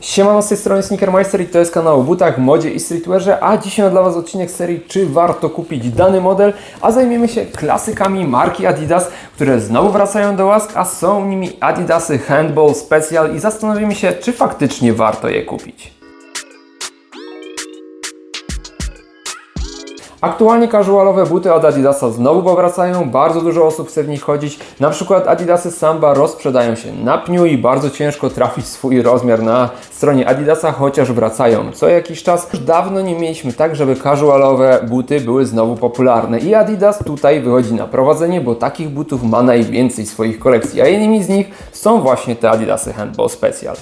Siemano, z tej strony Sneakermeister i to jest kanał o butach, modzie i streetwearze, a dzisiaj dla Was odcinek serii czy warto kupić dany model, a zajmiemy się klasykami marki Adidas, które znowu wracają do łask, a są nimi Adidasy Handball Special i zastanowimy się, czy faktycznie warto je kupić. Aktualnie casualowe buty od Adidasa znowu powracają, bardzo dużo osób chce w nich chodzić. Na przykład Adidasy Samba rozprzedają się na pniu i bardzo ciężko trafić swój rozmiar na stronie Adidasa, chociaż wracają co jakiś czas. Już dawno nie mieliśmy tak, żeby casualowe buty były znowu popularne i Adidas tutaj wychodzi na prowadzenie, bo takich butów ma najwięcej swoich kolekcji, a jednymi z nich są właśnie te Adidasy Handball Special.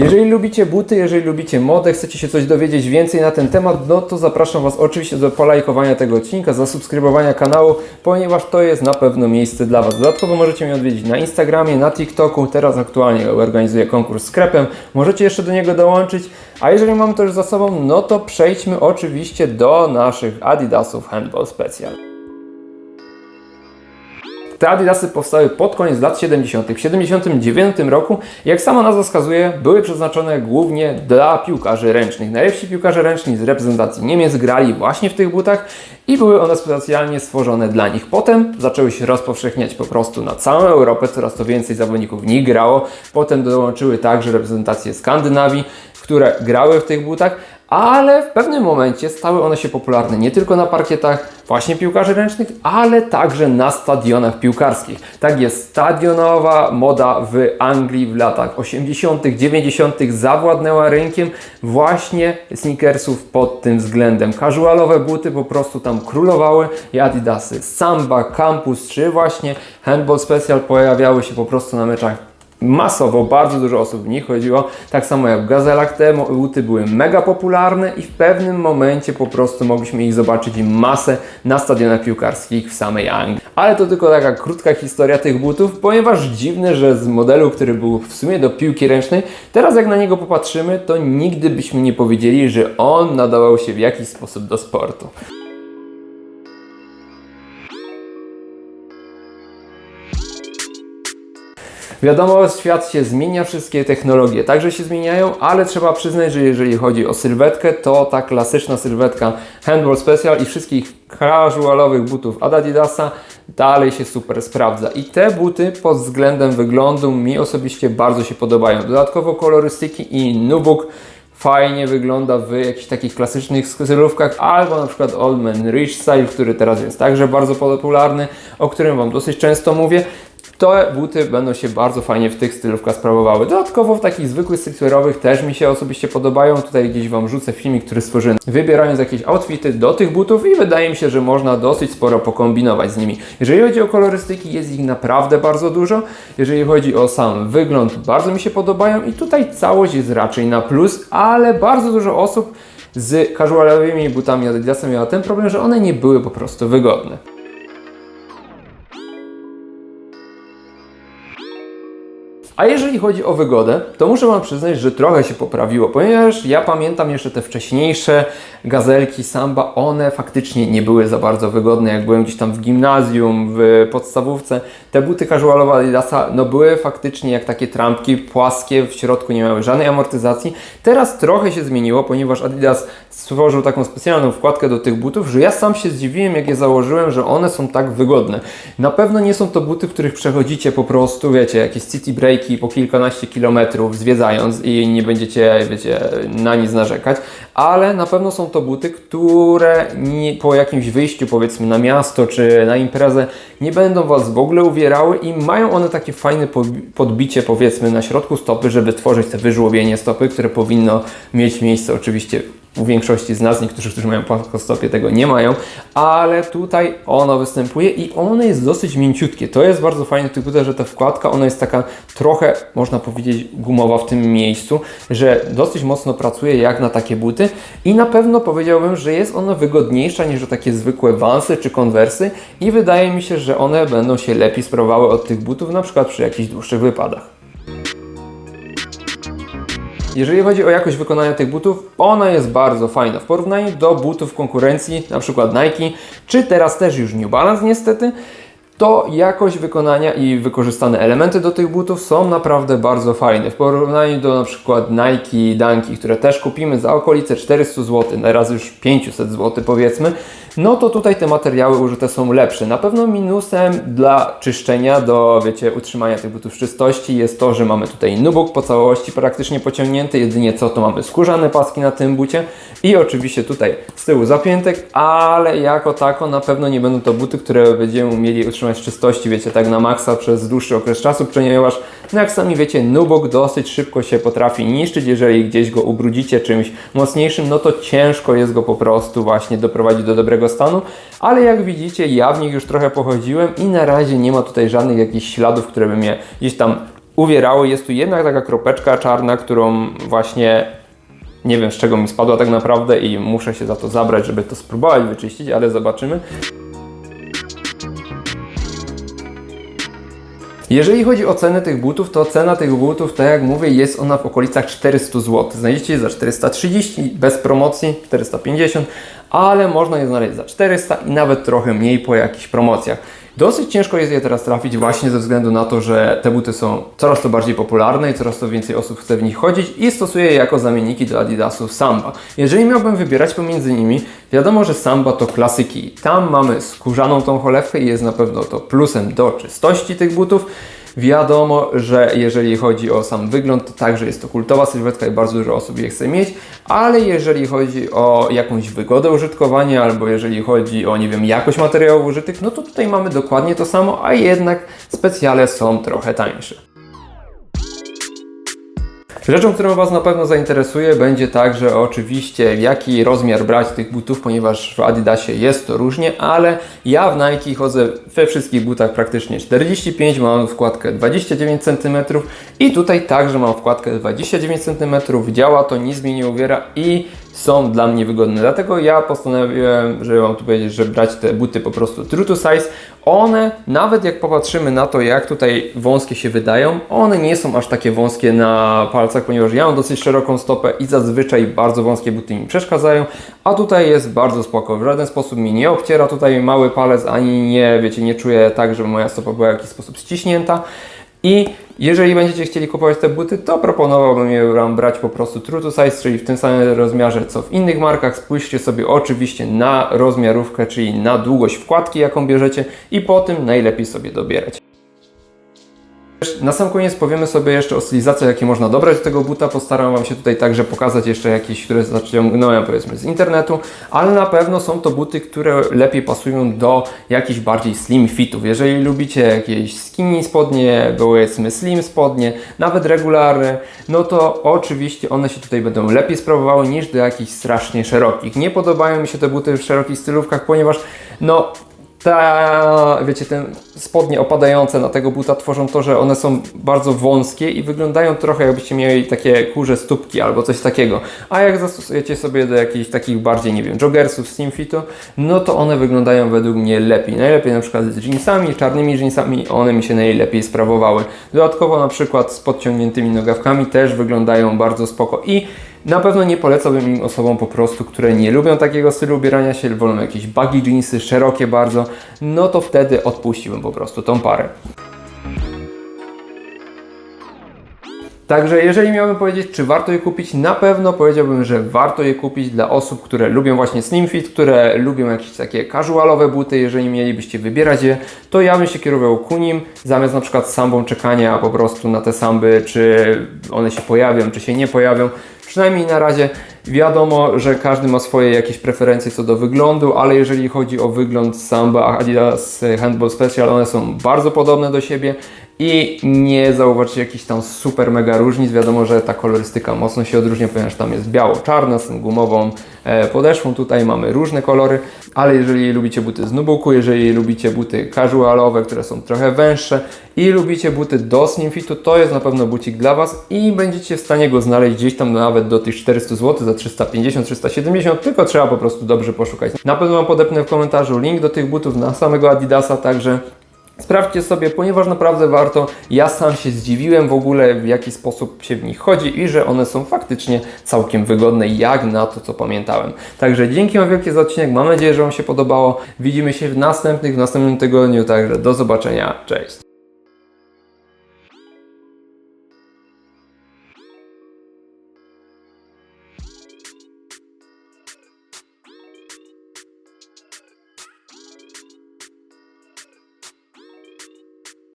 Jeżeli lubicie buty, jeżeli lubicie modę, chcecie się coś dowiedzieć więcej na ten temat, no to zapraszam Was oczywiście do polajkowania tego odcinka, zasubskrybowania kanału, ponieważ to jest na pewno miejsce dla Was. Dodatkowo możecie mnie odwiedzić na Instagramie, na TikToku, teraz aktualnie organizuję konkurs z sklepem, możecie jeszcze do niego dołączyć, a jeżeli mamy to już za sobą, no to przejdźmy oczywiście do naszych Adidasów Handball Special. Te Adidasy powstały pod koniec lat 70. W 79 roku, jak sama nazwa wskazuje, były przeznaczone głównie dla piłkarzy ręcznych. Najlepsi piłkarze ręczni z reprezentacji Niemiec grali właśnie w tych butach i były one specjalnie stworzone dla nich. Potem zaczęły się rozpowszechniać po prostu na całą Europę, coraz to więcej zawodników w nich grało. Potem dołączyły także reprezentacje Skandynawii, które grały w tych butach, ale w pewnym momencie stały one się popularne nie tylko na parkietach właśnie piłkarzy ręcznych, ale także na stadionach piłkarskich. Tak jest, stadionowa moda w Anglii w latach 80., 90. zawładnęła rynkiem właśnie sneakersów pod tym względem. Casualowe buty po prostu tam królowały i Adidasy Samba, Campus czy właśnie Handball Special pojawiały się po prostu na meczach masowo, bardzo dużo osób w nich chodziło. Tak samo jak w gazelach, te buty były mega popularne i w pewnym momencie po prostu mogliśmy ich zobaczyć masę na stadionach piłkarskich w samej Anglii. Ale to tylko taka krótka historia tych butów, ponieważ dziwne, że z modelu, który był w sumie do piłki ręcznej, teraz jak na niego popatrzymy, to nigdy byśmy nie powiedzieli, że on nadawał się w jakiś sposób do sportu. Wiadomo, świat się zmienia, wszystkie technologie także się zmieniają, ale trzeba przyznać, że jeżeli chodzi o sylwetkę, to ta klasyczna sylwetka Handball Special i wszystkich casualowych butów Adidasa dalej się super sprawdza. I te buty pod względem wyglądu mi osobiście bardzo się podobają. Dodatkowo kolorystyki i nubuk fajnie wygląda w jakichś takich klasycznych stylówkach, albo na przykład Old Man Rich Style, który teraz jest także bardzo popularny, o którym Wam dosyć często mówię. Te buty będą się bardzo fajnie w tych stylówkach sprawowały. Dodatkowo w takich zwykłych streetwearowych też mi się osobiście podobają. Tutaj gdzieś Wam rzucę filmik, który stworzyłem wybierając jakieś outfity do tych butów i wydaje mi się, że można dosyć sporo pokombinować z nimi. Jeżeli chodzi o kolorystyki, jest ich naprawdę bardzo dużo. Jeżeli chodzi o sam wygląd, bardzo mi się podobają i tutaj całość jest raczej na plus, ale bardzo dużo osób z casualowymi butami Adidasa miała ten problem, że one nie były po prostu wygodne. A jeżeli chodzi o wygodę, to muszę Wam przyznać, że trochę się poprawiło, ponieważ ja pamiętam jeszcze te wcześniejsze gazelki Samba, one faktycznie nie były za bardzo wygodne, jak byłem gdzieś tam w gimnazjum, w podstawówce. Te buty casualowe Adidasa, no były faktycznie jak takie trampki, płaskie, w środku nie miały żadnej amortyzacji. Teraz trochę się zmieniło, ponieważ Adidas stworzył taką specjalną wkładkę do tych butów, że ja sam się zdziwiłem, jak je założyłem, że one są tak wygodne. Na pewno nie są to buty, w których przechodzicie po prostu, wiecie, jakieś city breaki po kilkanaście kilometrów zwiedzając i nie będziecie, wiecie, na nic narzekać, ale na pewno są to buty, które nie, po jakimś wyjściu, powiedzmy, na miasto czy na imprezę nie będą Was w ogóle uwierały i mają one takie fajne podbi- podbicie, powiedzmy, na środku stopy, żeby tworzyć te wyżłobienie stopy, które powinno mieć miejsce oczywiście u większości z nas, niektórzy, którzy mają płaskostopie tego nie mają, ale tutaj ono występuje i ono jest dosyć mięciutkie. To jest bardzo fajne w tych butach, że ta wkładka, ona jest taka trochę, można powiedzieć, gumowa w tym miejscu, że dosyć mocno pracuje jak na takie buty i na pewno powiedziałbym, że jest ona wygodniejsza niż takie zwykłe wansy czy konwersy i wydaje mi się, że one będą się lepiej sprawowały od tych butów, na przykład przy jakichś dłuższych wypadach. Jeżeli chodzi o jakość wykonania tych butów, ona jest bardzo fajna w porównaniu do butów konkurencji, przykład Nike, czy teraz też już New Balance niestety. To jakość wykonania i wykorzystane elementy do tych butów są naprawdę bardzo fajne. W porównaniu do na przykład Nike Dunki, które też kupimy za okolice 400 zł, na razy już 500 zł powiedzmy, no to tutaj te materiały użyte są lepsze. Na pewno minusem dla czyszczenia, do wiecie, utrzymania tych butów czystości jest to, że mamy tutaj nubuk po całości praktycznie pociągnięty, jedynie co to mamy skórzane paski na tym bucie i oczywiście tutaj z tyłu zapiętek, ale jako tako na pewno nie będą to buty, które będziemy mieli utrzymać w czystości, wiecie, tak na maksa przez dłuższy okres czasu, ponieważ no jak sami wiecie, nubok dosyć szybko się potrafi niszczyć, jeżeli gdzieś go ubrudzicie czymś mocniejszym, no to ciężko jest go po prostu właśnie doprowadzić do dobrego stanu, ale jak widzicie, ja w nich już trochę pochodziłem i na razie nie ma tutaj żadnych jakichś śladów, które by mnie gdzieś tam uwierały. Jest tu jednak taka kropeczka czarna, którą właśnie nie wiem z czego mi spadła tak naprawdę i muszę się za to zabrać, żeby to spróbować wyczyścić, ale zobaczymy. Jeżeli chodzi o cenę tych butów, to cena tych butów, tak jak mówię, jest ona w okolicach 400 zł. Znajdziecie je za 430, bez promocji 450, ale można je znaleźć za 400 i nawet trochę mniej po jakichś promocjach. Dosyć ciężko jest je teraz trafić właśnie ze względu na to, że te buty są coraz to bardziej popularne i coraz to więcej osób chce w nich chodzić i stosuje je jako zamienniki do Adidasu Samba. Jeżeli miałbym wybierać pomiędzy nimi, wiadomo, że Samba to klasyki. Tam mamy skórzaną tą cholewkę i jest na pewno to plusem do czystości tych butów. Wiadomo, że jeżeli chodzi o sam wygląd, to także jest to kultowa sylwetka i bardzo dużo osób je chce mieć, ale jeżeli chodzi o jakąś wygodę użytkowania albo jeżeli chodzi o, nie wiem, jakość materiałów użytych, no to tutaj mamy dokładnie to samo, a jednak specjale są trochę tańsze. Rzeczą, którą Was na pewno zainteresuje, będzie także oczywiście jaki rozmiar brać tych butów, ponieważ w Adidasie jest to różnie, ale ja w Nike chodzę we wszystkich butach praktycznie 45, mam wkładkę 29 cm i tutaj także mam wkładkę 29 cm. Działa to, nic mi nie uwiera i są dla mnie wygodne. Dlatego ja postanowiłem, żeby Wam tu powiedzieć, że brać te buty po prostu true to size. One, nawet jak popatrzymy na to, jak tutaj wąskie się wydają, one nie są aż takie wąskie na palcach, ponieważ ja mam dosyć szeroką stopę i zazwyczaj bardzo wąskie buty mi przeszkadzają, a tutaj jest bardzo spoko. W żaden sposób mi nie obciera tutaj mały palec, ani nie, wiecie, nie czuję tak, żeby moja stopa była w jakiś sposób ściśnięta. I jeżeli będziecie chcieli kupować te buty, to proponowałbym je Wam brać po prostu true to size, czyli w tym samym rozmiarze co w innych markach. Spójrzcie sobie oczywiście na rozmiarówkę, czyli na długość wkładki, jaką bierzecie i po tym najlepiej sobie dobierać. Na sam koniec powiemy sobie jeszcze o stylizacji, jakie można dobrać do tego buta. Postaram Wam się tutaj także pokazać jeszcze jakieś, które zaciągnąłem powiedzmy z internetu, ale na pewno są to buty, które lepiej pasują do jakichś bardziej slim fitów. Jeżeli lubicie jakieś skinny spodnie, powiedzmy slim spodnie, nawet regularne, no to oczywiście one się tutaj będą lepiej sprawowały niż do jakichś strasznie szerokich. Nie podobają mi się te buty w szerokich stylówkach, ponieważ no ta, wiecie, te spodnie opadające na tego buta tworzą to, że one są bardzo wąskie i wyglądają trochę jakbyście mieli takie kurze stópki albo coś takiego. A jak zastosujecie sobie do jakichś takich bardziej, nie wiem, joggersów, slimfitu, no to one wyglądają według mnie lepiej. Najlepiej na przykład z jeansami, czarnymi jeansami, one mi się najlepiej sprawowały. Dodatkowo na przykład z podciągniętymi nogawkami też wyglądają bardzo spoko i na pewno nie polecałbym im osobom po prostu, które nie lubią takiego stylu ubierania się, wolą jakieś baggy jeansy, szerokie bardzo, no to wtedy odpuściłbym po prostu tą parę. Także jeżeli miałbym powiedzieć, czy warto je kupić, na pewno powiedziałbym, że warto je kupić dla osób, które lubią właśnie slim które lubią jakieś takie casualowe buty. Jeżeli mielibyście wybierać je, to ja bym się kierował ku nim, zamiast na przykład sambą czekania po prostu na te samby, czy one się pojawią, czy się nie pojawią. Przynajmniej na razie wiadomo, że każdy ma swoje jakieś preferencje co do wyglądu, ale jeżeli chodzi o wygląd Samba, Adidas Handball Special, one są bardzo podobne do siebie i nie zauważycie jakichś tam super mega różnic. Wiadomo, że ta kolorystyka mocno się odróżnia, ponieważ tam jest biało-czarna z tą gumową e, podeszwą. Tutaj mamy różne kolory, ale jeżeli lubicie buty z nubuku, jeżeli lubicie buty casualowe, które są trochę węższe i lubicie buty do slim fitu, to jest na pewno bucik dla Was i będziecie w stanie go znaleźć gdzieś tam nawet do tych 400 zł za 350-370, tylko trzeba po prostu dobrze poszukać. Na pewno Wam podepnę w komentarzu link do tych butów na samego Adidasa, także Sprawdźcie sobie, ponieważ naprawdę warto. Ja sam się zdziwiłem w ogóle, w jaki sposób się w nich chodzi i że one są faktycznie całkiem wygodne, jak na to, co pamiętałem. Także dzięki Wam wielkie za odcinek. Mam nadzieję, że Wam się podobało. Widzimy się w następnych, w następnym tygodniu. Także do zobaczenia. Cześć.